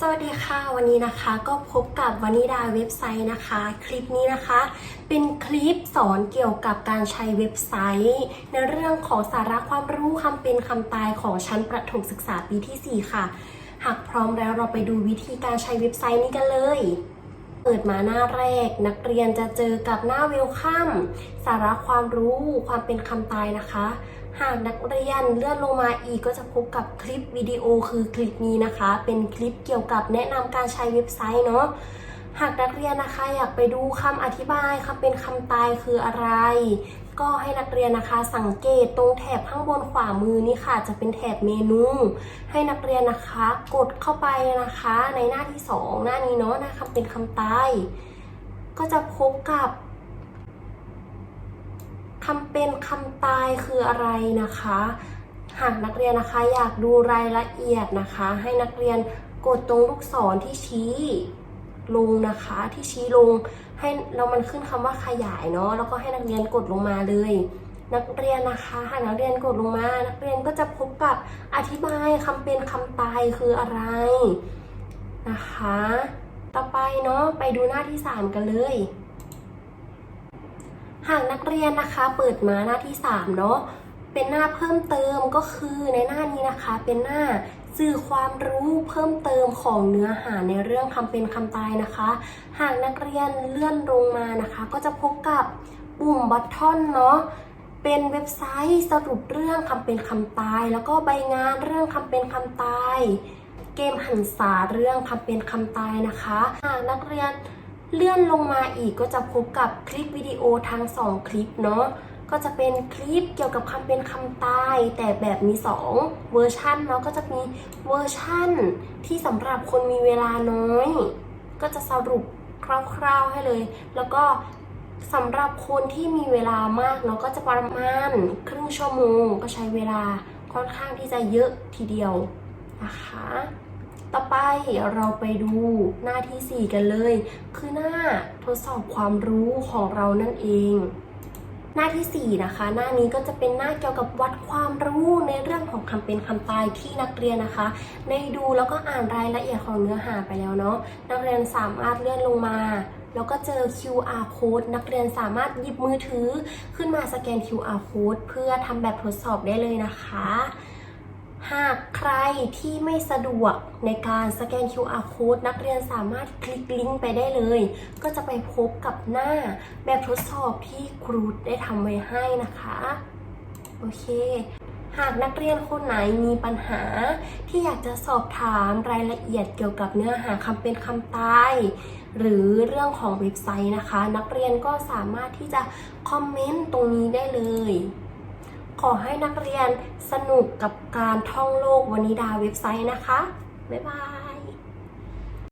สวัสดีค่ะวันนี้นะคะก็พบกับวานิดาเว็บไซต์นะคะ คลิปนี้นะคะ เป็นคลิปสอนเกี่ยวกับการใช้เว็บไซต์ ในเรื่องของสาระความรู้คำเป็นคำตายของชั้นประถมศึกษาปีที่ 4 ค่ะ หากพร้อมแล้วเราไปดูวิธีการใช้เว็บไซต์นี้กันเลยเปิดมาหน้าแรก นักเรียนจะเจอกับหน้าเวลคัมสาระความรู้ความเป็นคำตายนะคะ หากนักเรียนเลื่อนลงมาอีกก็จะพบกับคลิปวิดีโอคือคลิปนี้นะคะ เป็นคลิปเกี่ยวกับแนะนำการใช้เว็บไซต์เนาะหากนักเรียนนะคะอยากไปดูคำอธิบายคำเป็นคำตายคืออะไร ก็ให้นักเรียนนะคะสังเกตตรงแถบข้างบนขวามือนี่ค่ะ จะเป็นแถบเมนู ให้นักเรียนนะคะกดเข้าไปนะคะในหน้าที่สองหน้านี้เนาะหน้าคำเป็นคำตาย ก็จะพบกับ คำเป็นคำตายคืออะไรนะคะ หากนักเรียนนะคะอยากดูรายละเอียดนะคะ ให้นักเรียนกดตรงลูกศรที่ชี้ลงนะคะที่ชี้ลงให้เรามันขึ้นคำว่าขยายเนาะแล้วก็ให้นักเรียนกดลงมาเลย นักเรียนนะคะหากนักเรียนกดลงมา นักเรียนก็จะพบกับอธิบายคำเป็นคำตายคืออะไรนะคะ ต่อไปเนาะไปดูหน้าที่ 3 กันเลย หากนักเรียนนะคะเปิดมาหน้าที่ 3 เนาะเป็นหน้าเพิ่มเติมก็คือในหน้านี้นะคะ เป็นหน้าสื่อความรู้เพิ่มเติมของเนื้อหาในเรื่องคำเป็นคำตายนะคะ หากนักเรียนเลื่อนลงมานะคะ ก็จะพบกับปุ่มบัตทอนเนาะเป็นเว็บไซต์สรุปเรื่องคำเป็นคำตาย แล้วก็ใบงานเรื่องคำเป็นคำตาย เกมหันษาเรื่องคำเป็นคำตายนะคะ หากนักเรียน เลื่อนลงมาอีกก็จะพบกับคลิปวิดีโอทั้ง 2 คลิปเนาะก็จะเป็นคลิปเกี่ยวกับคำเป็นคำตาย แต่แบบมี 2 เวอร์ชันเนาะก็จะมีเวอร์ชันที่สำหรับคนมีเวลาน้อย ก็จะสรุปคร่าวๆให้เลย แล้วก็สำหรับคนที่มีเวลามากเนาะก็จะประมาณครึ่งชั่วโมง ก็ใช้เวลาค่อนข้างที่จะเยอะทีเดียวนะคะ ต่อไปเราไปดูหน้าที่ 4 กันเลย คือหน้าทดสอบความรู้ของเรานั่นเอง หน้าที่ 4 นะคะ หน้านี้ก็จะเป็นหน้าเกี่ยวกับวัดความรู้ในเรื่องของคำเป็นคำตายที่นักเรียนนะคะได้ดูแล้วก็อ่านรายละเอียดของเนื้อหาไปแล้วเนาะนักเรียนสามารถเลื่อนลงมาแล้วก็เจอ QR code นักเรียนสามารถหยิบมือถือ ขึ้นมาสแกน QR code เพื่อทำแบบทดสอบได้เลยนะคะ หากใครที่ไม่สะดวกในการสแกน QR code นักเรียนสามารถคลิกลิงก์ไปได้เลย ก็จะไปพบกับหน้าแบบทดสอบที่ครูได้ทำไว้ให้นะคะ โอเค หากนักเรียนคนไหนมีปัญหา ที่อยากจะสอบถามรายละเอียดเกี่ยวกับเนื้อหาคำเป็นคำตาย หรือเรื่องของเว็บไซต์นะคะ นักเรียนก็สามารถที่จะคอมเมนต์ตรงนี้ได้เลย ขอให้นักเรียนสนุกกับการท่องโลกวนิดาเว็บไซต์นะคะ บ๊ายบาย